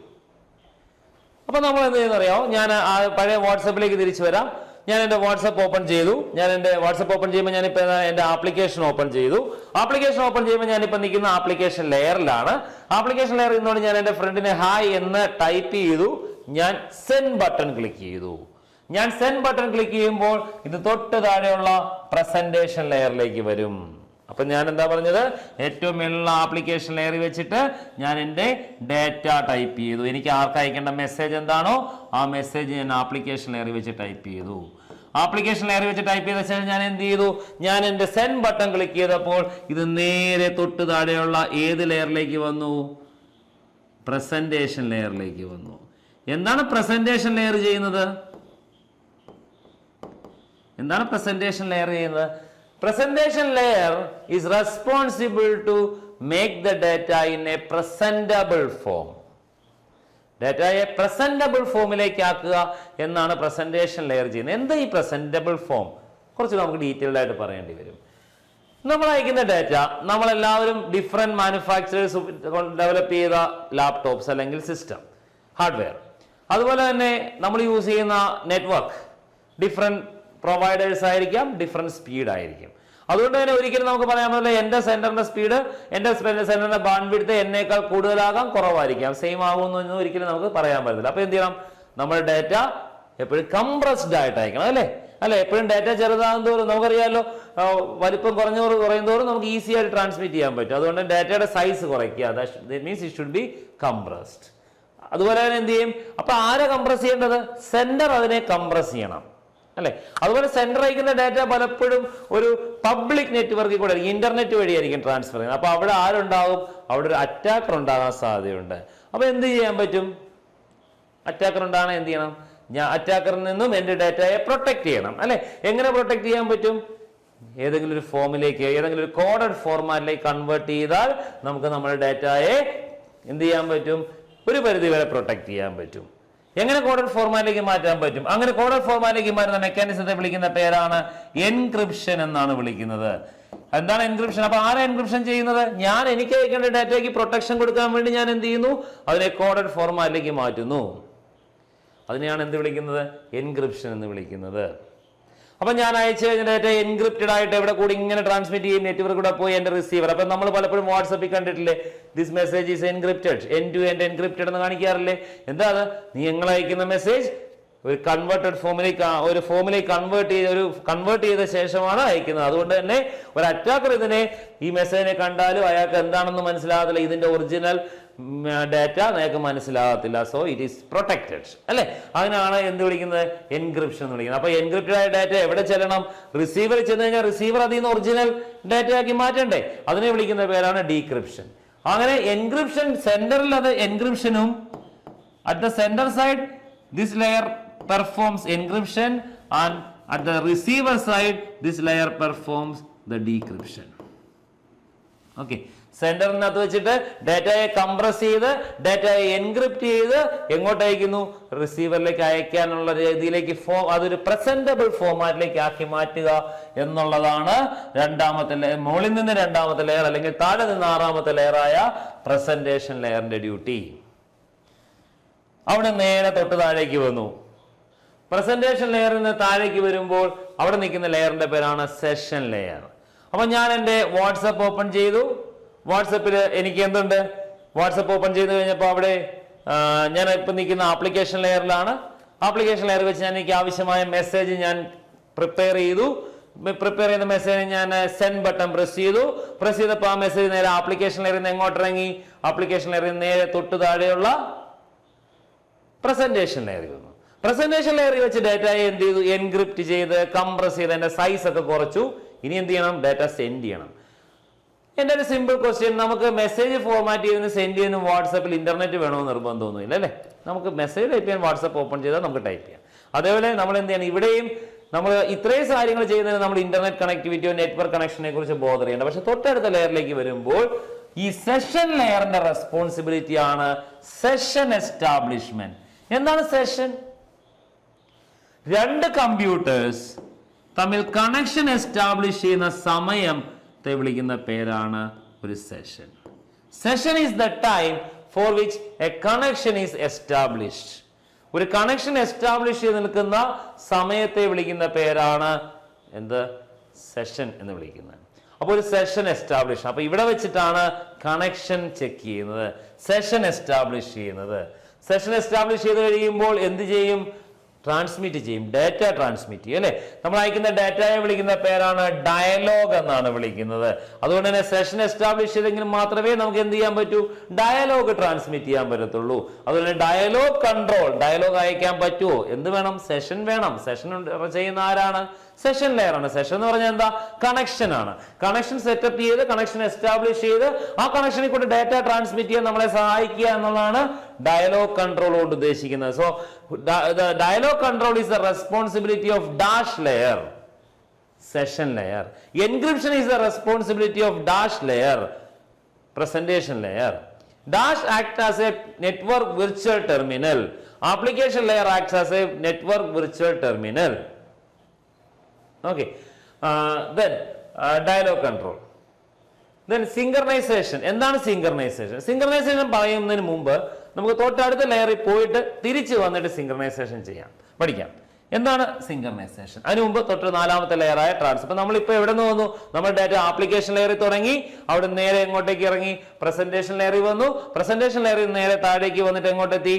അപ്പൊ നമ്മൾ എന്ത് ചെയ്യുന്നറിയാമോ ഞാൻ ആ പഴയ വാട്സപ്പിലേക്ക് തിരിച്ചു വരാം. ഞാൻ എന്റെ വാട്സപ്പ് ഓപ്പൺ ചെയ്തു. ഞാൻ എന്റെ വാട്സപ്പ് ഓപ്പൺ ചെയ്യുമ്പോൾ ഞാൻ ഇപ്പൊ എന്റെ ആപ്ലിക്കേഷൻ ഓപ്പൺ ചെയ്തു. ആപ്ലിക്കേഷൻ ഓപ്പൺ ചെയ്യുമ്പോൾ ഞാൻ ഞാനിപ്പോൾ നിൽക്കുന്ന ആപ്ലിക്കേഷൻ ലെയറിലാണ്. ആപ്ലിക്കേഷൻ ലെയർ ഇന്നുകൊണ്ട് ഞാൻ എന്റെ ഫ്രണ്ടിനെ ഹായ് എന്ന് ടൈപ്പ് ചെയ്തു. ഞാൻ സെൻ ബട്ടൺ ക്ലിക്ക് ചെയ്തു. ഞാൻ സെൻ ബട്ടൺ ക്ലിക്ക് ചെയ്യുമ്പോൾ ഇത് തൊട്ട് താഴെയുള്ള പ്രസന്റേഷൻ ലെയറിലേക്ക് വരും. അപ്പൊ ഞാൻ എന്താ പറഞ്ഞത്? ഏറ്റവും മുകളിലുള്ള ആപ്ലിക്കേഷൻ ലെയറി വെച്ചിട്ട് ഞാൻ എന്റെ ഡാറ്റ ടൈപ്പ് ചെയ്തു. എനിക്ക് ആർക്ക് അയക്കേണ്ട മെസ്സേജ് എന്താണോ ആ മെസ്സേജ് ഞാൻ ആപ്ലിക്കേഷൻ ലെയർ വെച്ച് ടൈപ്പ് ചെയ്തു. ആപ്ലിക്കേഷൻ ലെയർ വെച്ച് ടൈപ്പ് ചെയ്ത ശേഷം ഞാൻ എന്ത് ചെയ്തു? ഞാൻ എന്റെ സെൻ ബട്ടൺ ക്ലിക്ക് ചെയ്തപ്പോൾ ഇത് നേരെ തൊട്ട് താഴെയുള്ള ഏത് ലെയറിലേക്ക് വന്നു? പ്രസന്റേഷൻ ലെയറിലേക്ക് വന്നു. എന്താണ് പ്രസന്റേഷൻ ലെയർ ചെയ്യുന്നത്? എന്താണ് പ്രസന്റേഷൻ ലെയർ ചെയ്യുന്നത്? Presentation layer is responsible to make the data in a presentable form ഡാറ്റയെ പ്രസന്റബിൾ ഫോമിലേക്ക് ആക്കുക എന്നാണ് പ്രസന്റേഷൻ ലെയർ ചെയ്യുന്നത്. എന്താ ഈ പ്രസന്റബിൾ ഫോം കുറച്ച് നമുക്ക് ഡീറ്റെയിൽഡ് ആയിട്ട് പറയേണ്ടി വരും. നമ്മൾ അയക്കുന്ന ഡാറ്റ നമ്മളെല്ലാവരും ഡിഫറെന്റ് മാനുഫാക്ചറേഴ്സ് ഡെവലപ്പ് ചെയ്ത ലാപ്ടോപ്സ് അല്ലെങ്കിൽ സിസ്റ്റം ഹാർഡ്വെയർ അതുപോലെ തന്നെ നമ്മൾ യൂസ് ചെയ്യുന്ന നെറ്റ്വർക്ക് ഡിഫറെന്റ് പ്രൊവൈഡേഴ്സ് ആയിരിക്കാം ഡിഫറെന്റ് സ്പീഡ് ആയിരിക്കും. അതുകൊണ്ട് തന്നെ ഒരിക്കലും നമുക്ക് പറയാൻ പറ്റില്ല എന്റെ സെന്ററിന്റെ സ്പീഡ് എന്റെ സെന്ററിന്റെ ബാൻഡ് എന്നേക്കാൾ കൂടുതലാകാം കുറവായിരിക്കാം. സെയിം ആകുമെന്നൊന്നും ഒരിക്കലും നമുക്ക് പറയാൻ പറ്റില്ല അപ്പോൾ എന്ത് ചെയ്യണം? നമ്മുടെ ഡാറ്റ എപ്പോഴും കംപ്രസ്ഡ് ആയിട്ടായിരിക്കണം അല്ലേ? അല്ലെ? എപ്പോഴും ഡാറ്റ ചെറുതാകും തോറും നമുക്കറിയാമല്ലോ വലിപ്പം കുറഞ്ഞ കുറയും തോറും നമുക്ക് ഈസി ആയിട്ട് ട്രാൻസ്മിറ്റ് ചെയ്യാൻ പറ്റും. അതുകൊണ്ട് ഡാറ്റയുടെ സൈസ് കുറയ്ക്കുക. That means it should be compressed അതുപോലെ തന്നെ എന്ത് ചെയ്യും? അപ്പൊ ആരെ കംപ്രസ് ചെയ്യേണ്ടത്? സെന്റർ അതിനെ കംപ്രസ് ചെയ്യണം. അല്ലെ? അതുപോലെ സെന്റർ അയക്കുന്ന ഡാറ്റ പലപ്പോഴും ഒരു പബ്ലിക് നെറ്റ്വർക്കിൽ കൂടെ ഇന്റർനെറ്റ് വഴിയായിരിക്കും ട്രാൻസ്ഫർ ചെയ്യുന്നത്. അപ്പൊ അവിടെ ആരുണ്ടാവും? അവിടെ ഒരു അറ്റാക്കർ ഉണ്ടാകാൻ സാധ്യതയുണ്ട്. അപ്പൊ എന്ത് ചെയ്യാൻ പറ്റും? അറ്റാക്കർ ഉണ്ടാകണം എന്ത് ചെയ്യണം? ഞാൻ അറ്റാക്കറിൽ നിന്നും എന്റെ ഡാറ്റയെ പ്രൊട്ടക്ട് ചെയ്യണം അല്ലെ? എങ്ങനെ പ്രൊട്ടക്ട് ചെയ്യാൻ പറ്റും? ഏതെങ്കിലും ഒരു ഫോമിലേക്ക് ഏതെങ്കിലും ഒരു കോഡഡ് ഫോർമാറ്റിലേക്ക് കൺവേർട്ട് ചെയ്താൽ നമുക്ക് നമ്മുടെ ഡാറ്റയെ എന്ത് ചെയ്യാൻ പറ്റും? ഒരു പരിധി വരെ പ്രൊട്ടക്ട് ചെയ്യാൻ പറ്റും. എങ്ങനെ കോഡൽ ഫോർമാറ്റിലേക്ക് മാറ്റാൻ പറ്റും? അങ്ങനെ കോഡൽ ഫോർമാറ്റിലേക്ക് മാറ്റുന്ന മെക്കാനിസത്തെ വിളിക്കുന്ന പേരാണ് എൻക്രിപ്ഷൻ എന്നാണ് വിളിക്കുന്നത്. എന്താണ് എൻക്രിപ്ഷൻ അപ്പൊ ആരാ എൻക്രിപ്ഷൻ ചെയ്യുന്നത്? ഞാൻ എനിക്ക് അയക്കേണ്ട ഡാറ്റയ്ക്ക് പ്രൊട്ടക്ഷൻ കൊടുക്കാൻ വേണ്ടി ഞാൻ എന്ത് ചെയ്യുന്നു? അതിനെ കോഡഡ് ഫോർമാറ്റിലേക്ക് മാറ്റുന്നു. അതിനെയാണ് എന്ത് വിളിക്കുന്നത്? എൻക്രിപ്ഷൻ എന്ന് വിളിക്കുന്നത്. അപ്പൊ ഞാൻ അയച്ചു കഴിഞ്ഞ ഡേറ്റ എൻക്രിപ്റ്റഡ് ആയിട്ട് എവിടെ കൂടി ഇങ്ങനെ ട്രാൻസ്മിറ്റ് ചെയ്യും നെറ്റ്വർക്ക് കൂടെ പോയി എന്റെ റിസീവർ അപ്പൊ നമ്മൾ പലപ്പോഴും വാട്സപ്പിൽ കണ്ടിട്ടില്ലേ this message is encrypted end to end encrypted എന്ന് കാണിക്കാറില്ലേ? എന്താ നീ നിങ്ങൾ അയക്കുന്ന മെസ്സേജ് ഒരു കൺവേർട്ടഡ് ഫോമിലേക്ക് ഒരു ഫോമിലേക്ക് കൺവേർട്ട് ചെയ്ത് ഒരു കൺവേർട്ട് ചെയ്ത ശേഷമാണ് അയക്കുന്നത്. അതുകൊണ്ട് തന്നെ ഒരു അറ്റാക്കർ ഇതിനെ ഈ മെസ്സേജിനെ കണ്ടാലും അയാൾക്ക് എന്താണെന്ന് മനസ്സിലാകത്തില്ല. ഇതിന്റെ ഒറിജിനൽ ഡാറ്റ നിങ്ങൾക്ക് മനസ്സിലാകത്തില്ല. സോ ഇറ്റ് ഈസ് പ്രൊട്ടക്റ്റഡ് അല്ലേ? അതിനാണ് എന്ത് വിളിക്കുന്നത്? എൻക്രിപ്ഷൻ എന്ന് വിളിക്കുന്നത്. അപ്പോൾ എൻക്രിപ്റ്റഡ് ആയ ഡാറ്റ എവിടെ ചെല്ലണം? റിസീവർ ചെന്ന് കഴിഞ്ഞാൽ റിസീവർ അതിൽ നിന്ന് ഒറിജിനൽ ഡാറ്റ ആക്കി മാറ്റണ്ടേ? അതിനെ വിളിക്കുന്ന പേരാണ് ഡീക്രിപ്ഷൻ അങ്ങനെ എൻക്രിപ്ഷൻ സെന്ററിൽ അത് എൻക്രിപ്ഷനും at the sender side this layer performs encryption and at the receiver side this layer performs the decryption okay സെന്ററിനകത്ത് വെച്ചിട്ട് ഡാറ്റയെ കംപ്രസ് ചെയ്ത് ഡാറ്റയെ എൻക്രിപ്റ്റ് ചെയ്ത് എങ്ങോട്ട് അയക്കുന്നു? റിസീവറിലേക്ക് അയക്കാനുള്ള രീതിയിലേക്ക് ഫോം അതൊരു പ്രസന്റബിൾ ഫോമാറ്റിലേക്ക് ആക്കി മാറ്റുക എന്നുള്ളതാണ് രണ്ടാമത്തെ മുകളിൽ നിന്ന് രണ്ടാമത്തെ ലെയർ അല്ലെങ്കിൽ താഴെ നിന്ന് ആറാമത്തെ ലെയറായ പ്രസന്റേഷൻ ലെയറിന്റെ ഡ്യൂട്ടി അവിടെ നേരെ തൊട്ട് താഴേക്ക് വന്നു. പ്രസന്റേഷൻ ലെയറിൽ നിന്ന് താഴേക്ക് വരുമ്പോൾ അവിടെ നിൽക്കുന്ന ലെയറിന്റെ പേരാണ് സെഷൻ ലെയർ അപ്പൊ ഞാൻ എന്റെ വാട്സപ്പ് ഓപ്പൺ ചെയ്തു. വാട്സപ്പിൽ എനിക്ക് എന്തുണ്ട്? വാട്സപ്പ് ഓപ്പൺ ചെയ്ത് കഴിഞ്ഞപ്പോൾ അവിടെ ഞാൻ ഇപ്പം നിൽക്കുന്ന ആപ്ലിക്കേഷൻ ലെയറിലാണ്. ആപ്ലിക്കേഷൻ ലെയർ വെച്ച് ഞാൻ എനിക്ക് ആവശ്യമായ മെസ്സേജ് ഞാൻ പ്രിപ്പയർ ചെയ്തു. പ്രിപ്പയർ ചെയ്ത മെസ്സേജ് ഞാൻ സെൻഡ് ബട്ടൺ പ്രസ് ചെയ്തു. പ്രസ് ചെയ്തപ്പോൾ ആ മെസ്സേജ് നേരെ ആപ്ലിക്കേഷൻ ലെയറിൽ നിന്ന് എങ്ങോട്ട് ഇറങ്ങി? ആപ്ലിക്കേഷൻ ലെയറിൽ നേരെ തൊട്ട് താഴെയുള്ള പ്രസന്റേഷൻ ലെയറിൽ വന്നു. പ്രസന്റേഷൻ ലെയറിൽ വെച്ച് ഡാറ്റയെ എന്ത് ചെയ്തു? എൻക്രിപ്റ്റ് ചെയ്ത് കംപ്രസ് ചെയ്ത് അതിന്റെ സൈസ് ഒക്കെ കുറച്ചു. ഇനി എന്ത് ചെയ്യണം? ഡാറ്റ സെൻഡ് ചെയ്യണം. എന്റെ ഒരു സിമ്പിൾ ക്വസ്റ്റ്യൻ നമുക്ക് മെസ്സേജ് ഫോർമാറ്റ് ചെയ്തതിന് സെൻഡ് ചെയ്യുന്ന വാട്സപ്പിൽ ഇന്റർനെറ്റ് വേണമെന്ന് നിർബന്ധമൊന്നുമില്ല അല്ലേ? നമുക്ക് മെസ്സേജ് ടൈപ്പ് ചെയ്യാൻ വാട്സപ്പ് ഓപ്പൺ ചെയ്താൽ നമുക്ക് ടൈപ്പ് ചെയ്യാം. അതേപോലെ നമ്മൾ എന്ത് ചെയ്യണം? ഇവിടെയും നമ്മൾ ഇത്രയും കാര്യങ്ങൾ ചെയ്യുന്നതിന് നമ്മൾ ഇന്റർനെറ്റ് കണക്ടിവിറ്റിയോ നെറ്റ്വർക്ക് കണക്ഷനെ കുറിച്ച് ബോധർ ചെയ്യേണ്ട. പക്ഷെ തൊട്ടടുത്ത ലെയറിലേക്ക് വരുമ്പോൾ ഈ സെഷൻ ലെയറിന്റെ റെസ്പോൺസിബിലിറ്റി ആണ് സെഷൻ എസ്റ്റാബ്ലിഷ്മെന്റ് എന്താണ് സെഷൻ രണ്ട് കമ്പ്യൂട്ടേഴ്സ് തമ്മിൽ കണക്ഷൻ എസ്റ്റാബ്ലിഷ് ചെയ്യുന്ന സമയത്തെ വിളിക്കുന്ന പേരാണ് ഒരു session session is the time for which a connection is established ഒരു കണക്ഷൻ എസ്റ്റാബ്ലിഷ് ചെയ്ത് നിൽക്കുന്ന സമയത്തെ വിളിക്കുന്ന പേരാണ് എന്ത്? സെഷൻ എന്ന് വിളിക്കുന്നത്. അപ്പോൾ ഒരു സെഷൻ എസ്റ്റാബ്ലിഷ് അപ്പോൾ ഇവിടെ വെച്ചിട്ടാണ് കണക്ഷൻ ചെക്ക് ചെയ്യുന്നത്. സെഷൻ എസ്റ്റാബ്ലിഷ് ചെയ്യുന്നത്. സെഷൻ എസ്റ്റാബ്ലിഷ് ചെയ്ത് കഴിയുമ്പോൾ എന്ത് ചെയ്യും? ട്രാൻസ്മിറ്റ് ചെയ്യും ഡാറ്റ ട്രാൻസ്മിറ്റ് ചെയ്യും അല്ലെ? നമ്മൾ അയക്കുന്ന ഡാറ്റയെ വിളിക്കുന്ന പേരാണ് ഡയലോഗ് എന്നാണ് വിളിക്കുന്നത്. അതുകൊണ്ട് തന്നെ സെഷൻ എസ്റ്റാബ്ലിഷ് ചെയ്തെങ്കിൽ മാത്രമേ നമുക്ക് എന്ത് ചെയ്യാൻ പറ്റൂ? ഡയലോഗ് ട്രാൻസ്മിറ്റ് ചെയ്യാൻ പറ്റത്തുള്ളൂ. അതുപോലെ ഡയലോഗ് കൺട്രോൾ ഡയലോഗ് അയക്കാൻ പറ്റുമോ? എന്ത് വേണം? സെഷൻ വേണം. സെഷൻ ചെയ്യുന്ന ആരാണ്? സെഷൻ ലെയർ ആണ്. സെഷൻ എന്ന് പറഞ്ഞാൽ എന്താ? കണക്ഷൻ ആണ്. കണക്ഷൻ സെറ്റപ്പ് ചെയ്ത് കണക്ഷൻ എസ്റ്റാബ്ലിഷ് ചെയ്ത് ആ കണക്ഷനിൽ കൂടെ ഡാറ്റ ട്രാൻസ്മിറ്റ് ചെയ്യാൻ നമ്മളെ സഹായിക്കുക എന്നുള്ളതാണ് ഡയലോഗ് കൺട്രോൾ കൊണ്ട് ഉദ്ദേശിക്കുന്നത്. So dialogue control is the responsibility of dash layer session layer encryption is the responsibility of dash layer presentation layer dash act as a network virtual terminal application layer act as a network virtual terminal okay then dialogue control then synchronization എന്താണ് സിംഗർണൈസേഷൻ സിംഗർണൈസേഷൻ പറയുന്നതിന് മുമ്പ് നമുക്ക് തൊട്ടടുത്ത ലെയറിൽ പോയിട്ട് തിരിച്ചു വന്നിട്ട് സിംഗർണൈസേഷൻ ചെയ്യാം. പഠിക്കാം. എന്താണ് സിംഗർണൈസേഷൻ അതിന് മുമ്പ് തൊട്ട് നാലാമത്തെ ലെയറായ ട്രാൻസ് ഇപ്പൊ നമ്മളിപ്പോ എവിടെ നിന്ന് വന്നു നമ്മൾ ഡാറ്റ ആപ്ലിക്കേഷൻ ലെയറിൽ തുടങ്ങി അവിടെ നേരെ എങ്ങോട്ടേക്ക് ഇറങ്ങി? പ്രസന്റേഷൻ ലെയറിൽ വന്നു. പ്രസന്റേഷൻ ലെയറിൽ നേരെ താഴേക്ക് വന്നിട്ട് എങ്ങോട്ടെത്തി?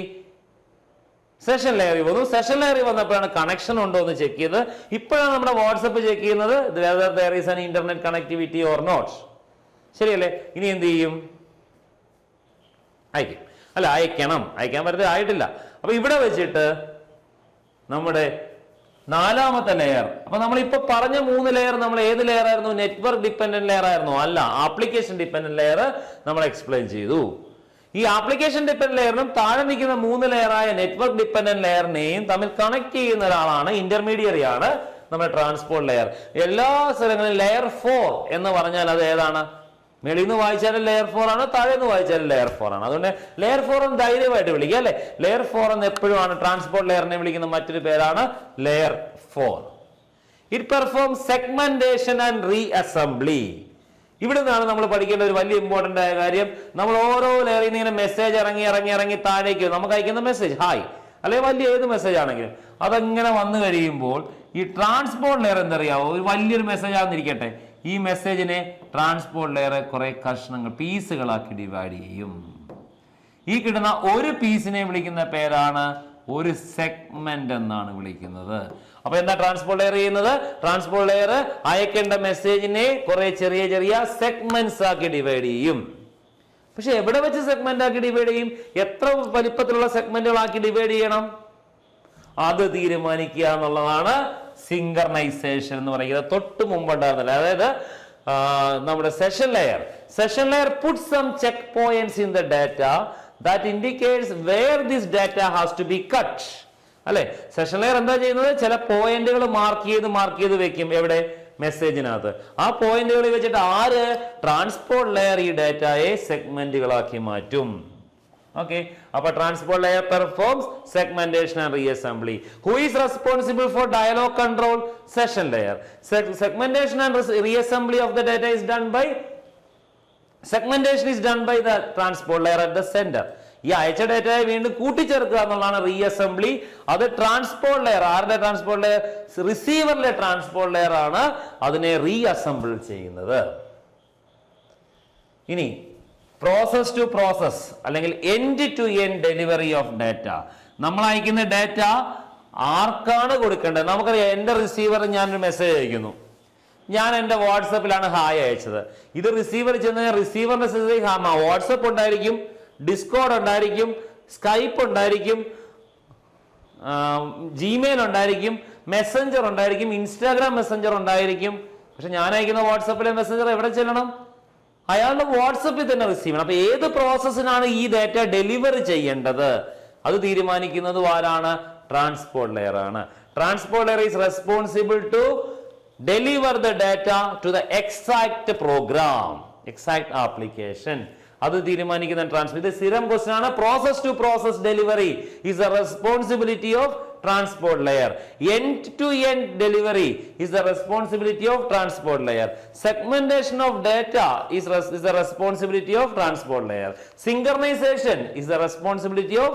സെഷൻ ലെയറിൽ വന്നു. സെഷൻ ലെയറിൽ വന്നപ്പോഴാണ് കണക്ഷൻ ഉണ്ടോ എന്ന് ചെക്ക് ചെയ്ത് ഇപ്പോഴാണ് നമ്മുടെ വാട്സപ്പ് ചെക്ക് ചെയ്യുന്നത് there is an internet connectivity or not ശരിയല്ലേ? ഇനി എന്ത് ചെയ്യും? അയക്കും അല്ല അയക്കണം. അയക്കാൻ പറ്റത്തില്ല ആയിട്ടില്ല. അപ്പൊ ഇവിടെ വെച്ചിട്ട് നമ്മുടെ നാലാമത്തെ ലെയർ അപ്പൊ നമ്മൾ ഇപ്പൊ പറഞ്ഞ മൂന്ന് ലെയർ നമ്മൾ ഏത് ലെയർ ആയിരുന്നു? നെറ്റ്വർക്ക് ഡിപ്പെൻഡന്റ് ലെയർ ആയിരുന്നു. അല്ല ആപ്ലിക്കേഷൻ ഡിപ്പെൻഡന്റ് ലെയർ നമ്മൾ എക്സ്പ്ലെയിൻ ചെയ്തു. ഈ ആപ്ലിക്കേഷൻ ഡിപ്പെൻഡന്റ് ലെയറിനും താഴെ നിൽക്കുന്ന മൂന്ന് ലെയറായ നെറ്റ്വർക്ക് ഡിപ്പെൻഡന്റ് ലെയറിനെയും തമ്മിൽ കണക്ട് ചെയ്യുന്ന ഒരാളാണ് ഇന്റർമീഡിയറി ആണ് നമ്മുടെ ട്രാൻസ്പോർട്ട് ലെയർ എല്ലാ സ്ഥലങ്ങളിലും ലെയർ ഫോർ എന്ന് പറഞ്ഞാൽ അത് ഏതാണ്? മേളിൽ നിന്ന് വായിച്ചാലും ലെയർ ഫോർ ആണ് താഴെ നിന്ന് വായിച്ചാലും ലെയർ ഫോർ ആണ്. അതുകൊണ്ട് ലെയർ ഫോർ എന്ന് ധൈര്യമായിട്ട് വിളിക്കുക അല്ലെ? ലെയർ ഫോർ എന്ന് എപ്പോഴും ആണ് ട്രാൻസ്പോർട്ട് ലെയറിനെ വിളിക്കുന്ന മറ്റൊരു പേരാണ് layer for it perform segmentation and reassembly ഇവിടെ നിന്നാണ് നമ്മൾ പഠിക്കേണ്ട ഒരു വലിയ ഇമ്പോർട്ടന്റ് ആയ കാര്യം. നമ്മൾ ഓരോ ലെയറിൽ നിന്ന് ഇങ്ങനെ മെസ്സേജ് ഇറങ്ങി ഇറങ്ങി ഇറങ്ങി താഴേക്ക്. നമുക്ക് അയക്കുന്ന മെസ്സേജ് ഹായ് അല്ലെങ്കിൽ വലിയ ഏത് മെസ്സേജ് ആണെങ്കിലും. അതങ്ങനെ വന്നു കഴിയുമ്പോൾ ഈ ട്രാൻസ്പോർട്ട് ലെയർ എന്തറിയാവോ? ഒരു വലിയൊരു മെസ്സേജ് ആണെന്നിരിക്കട്ടെ ഈ മെസ്സേജിനെ ട്രാൻസ്പോർട്ട് ലെയർ കുറെ കഷ്ണങ്ങൾ പീസുകളാക്കി ഡിവൈഡ് ചെയ്യും. ഈ കിട്ടുന്ന ഒരു പീസിനെ വിളിക്കുന്ന പേരാണ് ഒരു സെഗ്മെന്റ് എന്നാണ് വിളിക്കുന്നത്. അപ്പൊ എന്താ ട്രാൻസ്പോർട്ട് ലെയർ ചെയ്യുന്നത്? ട്രാൻസ്പോർട്ട് ലെയർ അയക്കേണ്ട മെസ്സേജിനെ കുറെ ചെറിയ ചെറിയ സെഗ്മെന്റ്സ് ആക്കി ഡിവൈഡ് ചെയ്യും. പക്ഷെ എവിടെ വെച്ച് സെഗ്മെന്റ് ആക്കി ഡിവൈഡ് ചെയ്യും? എത്ര വലിപ്പത്തിലുള്ള സെഗ്മെന്റുകളാക്കി ഡിവൈഡ് ചെയ്യണം? അത് തീരുമാനിക്കുക എന്നുള്ളതാണ് സിങ്കർണൈസേഷൻ എന്ന് പറയുന്നത് തൊട്ട് മുമ്പുണ്ടായിരുന്നില്ല അതായത് നമ്മുടെ session layer session layer put some checkpoints in the data that indicates where this data has to be cut അല്ലെ? സെഷൻ ലെയർ എന്താ ചെയ്യുന്നത്? ചില പോയിന്റുകൾ മാർക്ക് ചെയ്ത് മാർക്ക് ചെയ്ത് വെക്കും എവിടെ? മെസ്സേജിനകത്ത് ആ പോയിന്റുകളിൽ വെച്ചിട്ട് ആര് ട്രാൻസ്പോർട്ട് ലെയർ ഈ ഡാറ്റയെ സെഗ്മെന്റുകളാക്കി മാറ്റും? ഓക്കെ അപ്പൊ transport layer performs segmentation and reassembly who is responsible for dialogue control session layer segmentation and reassembly of the data is done by segmentation is done by the transport layer at the sender ഈ അയച്ച ഡാറ്റയെ വീണ്ടും കൂട്ടിച്ചേർക്കുക എന്നുള്ളതാണ് reassembly അത് transport layer ആരുടെ transport layer റിസീവറിലെ transport layer ആണ് അതിനെ റീഅസംബിൾ ചെയ്യുന്നത്. ഇനി പ്രോസസ് ടു പ്രോസസ് അല്ലെങ്കിൽ end to end delivery of data നമ്മൾ അയക്കുന്ന ഡാറ്റ ആർക്കാണ് കൊടുക്കേണ്ടത്? നമുക്കറിയാം എന്റെ റിസീവർ ഞാനൊരു മെസ്സേജ് അയക്കുന്നു. ഞാൻ എന്റെ വാട്സപ്പിലാണ് ഹായ് അയച്ചത്. ഇത് റിസീവർ ചെന്ന് റിസീവർ മെസ്സേജ് വാട്സപ്പ് ഉണ്ടായിരിക്കും ഡിസ്കോഡ് ഉണ്ടായിരിക്കും സ്കൈപ്പ് ഉണ്ടായിരിക്കും ജിമെയിൽ ഉണ്ടായിരിക്കും മെസ്സഞ്ചർ ഉണ്ടായിരിക്കും ഇൻസ്റ്റാഗ്രാം മെസ്സഞ്ചർ ഉണ്ടായിരിക്കും. പക്ഷെ ഞാൻ അയക്കുന്ന വാട്സപ്പിലെ മെസ്സഞ്ചർ എവിടെ ചെല്ലണം? അയാളുടെ വാട്സപ്പിൽ തന്നെ റിസീവ് ചെയ്യണം. അപ്പൊ ഏത് പ്രോസസ്സിനാണ് ഈ ഡാറ്റ ഡെലിവർ ചെയ്യേണ്ടത്? അത് തീരുമാനിക്കുന്നത് ആരാണ്? ട്രാൻസ്പോർട്ട് ലെയർ ആണ്. Transport layer is responsible to deliver the data to the exact program exact application അത് തീരുമാനിക്കുന്ന ട്രാൻസ്പോർട്ട് ഇത് സ്ഥിരം ക്വസ്റ്റൻ ആണ്. Process to process delivery is the responsibility of transport layer. End-to-end -end delivery is the responsibility of transport layer. Segmentation of data is is the responsibility of transport layer synchronization is the responsibility of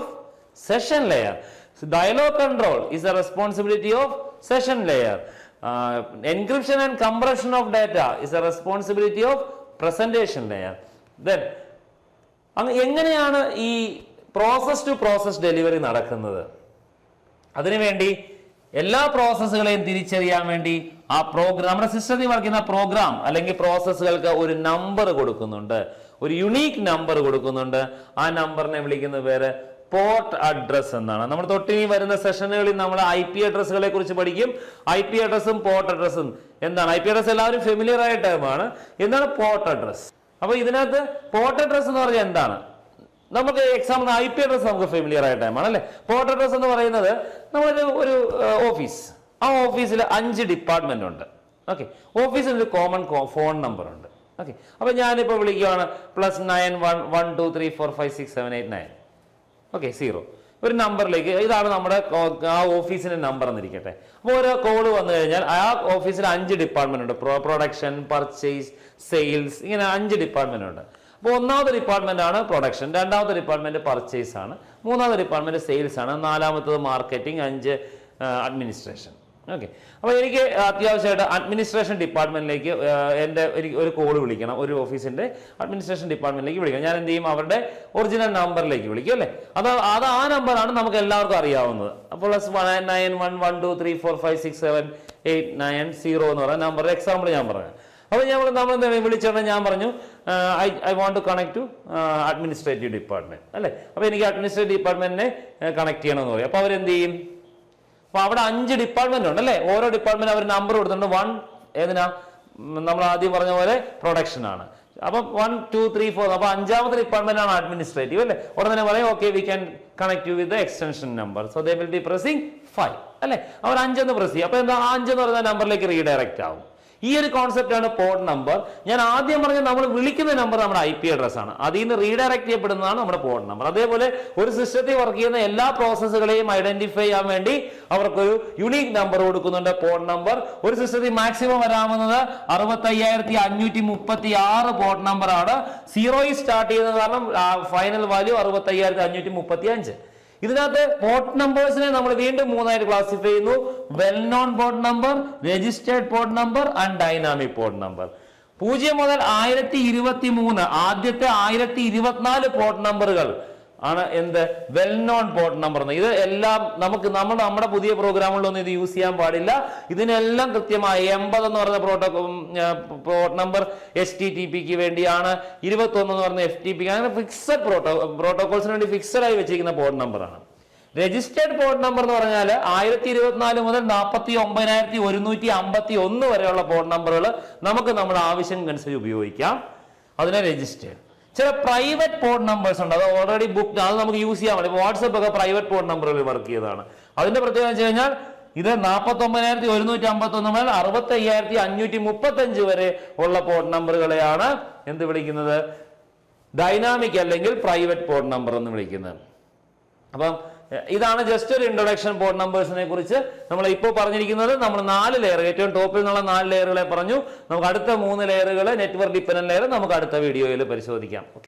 session layer So dialogue control is the responsibility of session layer uh, encryption and compression of data is the responsibility of presentation layer then അങ്ങ് എങ്ങനെയാണ് ഈ process to process delivery നടക്കുന്നത് അതിനുവേണ്ടി എല്ലാ പ്രോസസ്സുകളെയും തിരിച്ചറിയാൻ വേണ്ടി ആ programme നമ്മുടെ സിസ്റ്റത്തിൽ വർക്കുന്ന പ്രോഗ്രാം അല്ലെങ്കിൽ പ്രോസസ്സുകൾക്ക് ഒരു നമ്പർ കൊടുക്കുന്നുണ്ട്. ഒരു യുണീക്ക് നമ്പർ കൊടുക്കുന്നുണ്ട്. ആ നമ്പറിനെ വിളിക്കുന്ന പേര് പോർട്ട് അഡ്രസ് എന്നാണ്. നമ്മൾ തൊട്ടിനി വരുന്ന സെഷനുകളിൽ നമ്മൾ ഐ പി അഡ്രസ്സുകളെ കുറിച്ച് പഠിക്കും. ഐ പി അഡ്രസ്സും പോർട്ട് അഡ്രസ്സും എന്താണ്? ഐ പി അഡ്രസ് എല്ലാവരും ഫെമിലിയർ ആയ ടൈമാണ് എന്താണ് പോർട്ട് അഡ്രസ് അപ്പൊ ഇതിനകത്ത് പോർട്ട് അഡ്രസ് എന്ന് പറഞ്ഞാൽ എന്താണ്? നമുക്ക് എക്സാമ്പിൾ ഐ പി അഡ്രസ് നമുക്ക് ഫെമിലിയർ ആയ ടൈമാണ് അല്ലെ പോർട്ട് അഡ്രസ് എന്ന് പറയുന്നത് നമ്മളൊരു ഒരു ഓഫീസ് ആ ഓഫീസിൽ അഞ്ച് ഡിപ്പാർട്ട്മെന്റ് ഉണ്ട്. ഓക്കെ ഓഫീസിൽ ഒരു കോമൺ ഫോൺ നമ്പർ ഉണ്ട്. ഓക്കെ അപ്പൊ ഞാനിപ്പോ വിളിക്കുകയാണ് plus nine one one two three four five six seven eight nine okay zero ഒരു നമ്പറിലേക്ക് ഇതാണ് നമ്മുടെ ആ ഓഫീസിന്റെ നമ്പർ എന്നിരിക്കട്ടെ. അപ്പോൾ ഓരോ കോൾ വന്നു കഴിഞ്ഞാൽ ആ ഓഫീസിൽ അഞ്ച് ഡിപ്പാർട്ട്മെന്റ് ഉണ്ട്. പ്രോ പ്രൊഡക്ഷൻ പർച്ചേസ് സെയിൽസ് ഇങ്ങനെ അഞ്ച് ഡിപ്പാർട്ട്മെന്റ് ഉണ്ട്. അപ്പോൾ ഒന്നാമത്തെ ഡിപ്പാർട്ട്മെന്റ് ആണ് പ്രൊഡക്ഷൻ രണ്ടാമത്തെ ഡിപ്പാർട്ട്മെന്റ് പർച്ചേസ് ആണ്. മൂന്നാമത്തെ ഡിപ്പാർട്ട്മെന്റ് സെയിൽസ് ആണ്. നാലാമത്തത് മാർക്കറ്റിംഗ് അഞ്ച് അഡ്മിനിസ്ട്രേഷൻ ഓക്കെ അപ്പോൾ എനിക്ക് അത്യാവശ്യമായിട്ട് അഡ്മിനിസ്ട്രേഷൻ ഡിപ്പാർട്ട്മെന്റിലേക്ക് എന്റെ ഒരു കോൾ വിളിക്കണം. ഒരു ഓഫീസിന്റെ അഡ്മിനിസ്ട്രേഷൻ ഡിപ്പാർട്ട്മെന്റിലേക്ക് വിളിക്കണം. ഞാൻ എന്ത് ചെയ്യും? അവരുടെ ഒറിജിനൽ നമ്പറിലേക്ക് വിളിക്കും അല്ലേ? അത് അത് ആ നമ്പറാണ് നമുക്ക് എല്ലാവർക്കും അറിയാവുന്നത്. അപ്പോൾ plus nine one one two three four five six seven eight nine zero എന്ന് പറയുന്ന നമ്പർ എക്സാമ്പിൾ ഞാൻ പറഞ്ഞു അപ്പോൾ ഞാൻ നമ്മൾ എന്താണ് വിളിച്ചാണ് ഞാൻ പറഞ്ഞു I I want to connect to administrative department അല്ലേ? അപ്പോൾ എനിക്ക് അഡ്മിനിസ്ട്രേറ്റീവ് ഡിപ്പാർട്ട്മെന്റിനെ കണക്ട് ചെയ്യണമെന്ന് പറയും. അപ്പോൾ അവരെന്ത് ചെയ്യും? അപ്പോൾ അവിടെ അഞ്ച് ഡിപ്പാർട്ട്മെന്റ് ഉണ്ട് അല്ലേ? ഓരോ ഡിപ്പാർട്ട്മെന്റ് അവർ നമ്പർ കൊടുത്തിട്ടുണ്ട്. വൺ ഏതിനാ? നമ്മൾ ആദ്യം പറഞ്ഞ പോലെ പ്രൊഡക്ഷൻ ആണ്. അപ്പം വൺ ടു ത്രീ ഫോർ അപ്പൊ അഞ്ചാമത്തെ ഡിപ്പാർട്ട്മെന്റ് ആണ് അഡ്മിനിസ്ട്രേറ്റീവ് അല്ലേ? ഉടനെ തന്നെ പറയും okay we can connect you with extension number so they will be pressing five അല്ലേ? അവർ അഞ്ചെന്ന് പ്രസ് ചെയ്യും. അപ്പോൾ എന്താ? അഞ്ചെന്ന് പറയുന്ന നമ്പറിലേക്ക് റീഡയറക്റ്റ് ആവും ഈ ഒരു കോൺസെപ്റ്റ് ആണ് പോർട്ട് നമ്പർ ഞാൻ ആദ്യം പറഞ്ഞ നമ്മൾ വിളിക്കുന്ന നമ്പർ നമ്മുടെ ഐ പി അഡ്രസ് ആണ്. അതിൽ നിന്ന് റീഡയറക്ട് ചെയ്യപ്പെടുന്നതാണ് നമ്മുടെ പോഡ് നമ്പർ അതേപോലെ ഒരു സിസ്റ്റത്തിൽ വർക്ക് ചെയ്യുന്ന എല്ലാ പ്രോസസ്സുകളെയും ഐഡന്റിഫൈ ചെയ്യാൻ വേണ്ടി അവർക്കൊരു യുണീക് നമ്പർ കൊടുക്കുന്നുണ്ട് പോഡ് നമ്പർ ഒരു സിസ്റ്റത്തിൽ മാക്സിമം വരാവുന്നത് അറുപത്തി അയ്യായിരത്തി അഞ്ഞൂറ്റി മുപ്പത്തി ആറ് പോഡ് നമ്പർ ആണ് സീറോയിൽ സ്റ്റാർട്ട് ചെയ്യുന്നത് കാരണം ഫൈനൽ വാല്യൂ അറുപത്തി അയ്യായിരത്തി അഞ്ഞൂറ്റി മുപ്പത്തി അഞ്ച് ഇതിനകത്ത് പോർട്ട് നമ്പേഴ്സിനെ നമ്മൾ വീണ്ടും മൂന്നായിട്ട് ക്ലാസിഫൈ ചെയ്യുന്നു. Well known port number registered port number and dynamic port number പൂജ്യം മുതൽ ആയിരത്തി ഇരുപത്തി മൂന്ന് ആദ്യത്തെ ആയിരത്തി ഇരുപത്തിനാല് പോർട്ട് നമ്പറുകൾ ആണ് എന്ത്? വെൽ നോൺ പോർട്ട് നമ്പർ എന്ന്. ഇത് എല്ലാം നമുക്ക് നമ്മൾ നമ്മുടെ പുതിയ പ്രോഗ്രാമുകളിലൊന്നും ഇത് യൂസ് ചെയ്യാൻ പാടില്ല. ഇതിനെല്ലാം കൃത്യമായി എൺപത് എന്ന് പറഞ്ഞ protocol port number S T T പിക്ക് വേണ്ടിയാണ്. ഇരുപത്തൊന്ന് എന്ന് പറഞ്ഞ എഫ് ടി പിക്ക് അങ്ങനെ ഫിക്സഡ് പ്രോട്ടോ പ്രോട്ടോകോൾസിന് വേണ്ടി ഫിക്സഡ് ആയി വെച്ചിരിക്കുന്ന പോർട്ട് നമ്പറാണ് രജിസ്റ്റേർഡ് പോർട്ട് നമ്പർ എന്ന് പറഞ്ഞാൽ ആയിരത്തി ഇരുപത്തിനാല് മുതൽ നാൽപ്പത്തി ഒമ്പതിനായിരത്തി ഒരുന്നൂറ്റി അമ്പത്തി ഒന്ന് വരെയുള്ള പോർട്ട് നമ്പറുകൾ നമുക്ക് നമ്മുടെ ആവശ്യം അനുസരിച്ച് ഉപയോഗിക്കാം. അതിനെ രജിസ്റ്റേർഡ് ചില പ്രൈവറ്റ് ഫോൺ നമ്പേഴ്സ് ഉണ്ട്. അത് ഓൾറെഡി ബുക്ക് അത് നമുക്ക് യൂസ് ചെയ്യാൻ പറ്റും. വാട്സപ്പ് ഒക്കെ പ്രൈവറ്റ് ഫോൺ നമ്പറുകളിൽ വർക്ക് ചെയ്തതാണ്. അതിന്റെ പ്രത്യേകത വെച്ച് കഴിഞ്ഞാൽ ഇത് നാൽപ്പത്തി ഒമ്പതിനായിരത്തി ഒരുന്നൂറ്റി അമ്പത്തി ഒന്ന് മുതൽ അറുപത്തി അയ്യായിരത്തി അഞ്ഞൂറ്റി മുപ്പത്തി അഞ്ച് വരെ ഉള്ള ഫോൺ നമ്പറുകളെയാണ് എന്ത് വിളിക്കുന്നത്? ഡൈനാമിക് അല്ലെങ്കിൽ പ്രൈവറ്റ് ഫോൺ നമ്പർ എന്ന് വിളിക്കുന്നത്. അപ്പം ഇതാണ് ജസ്റ്റ് ഒരു ഇൻട്രൊഡക്ഷൻ ബോർഡ് നമ്പേഴ്സിനെ കുറിച്ച് നമ്മൾ ഇപ്പോൾ പറഞ്ഞിരിക്കുന്നത്. നമ്മൾ നാല് ലെയർ ഏറ്റവും ടോപ്പിൽ നിന്നുള്ള നാല് ലെയറുകളെ പറഞ്ഞു. നമുക്ക് അടുത്ത മൂന്ന് ലെയറുകൾ നെറ്റ്വർക്ക് ഡിപ്പെൻഡന്റ് ലെയർ നമുക്ക് അടുത്ത വീഡിയോയിൽ പരിശോധിക്കാം.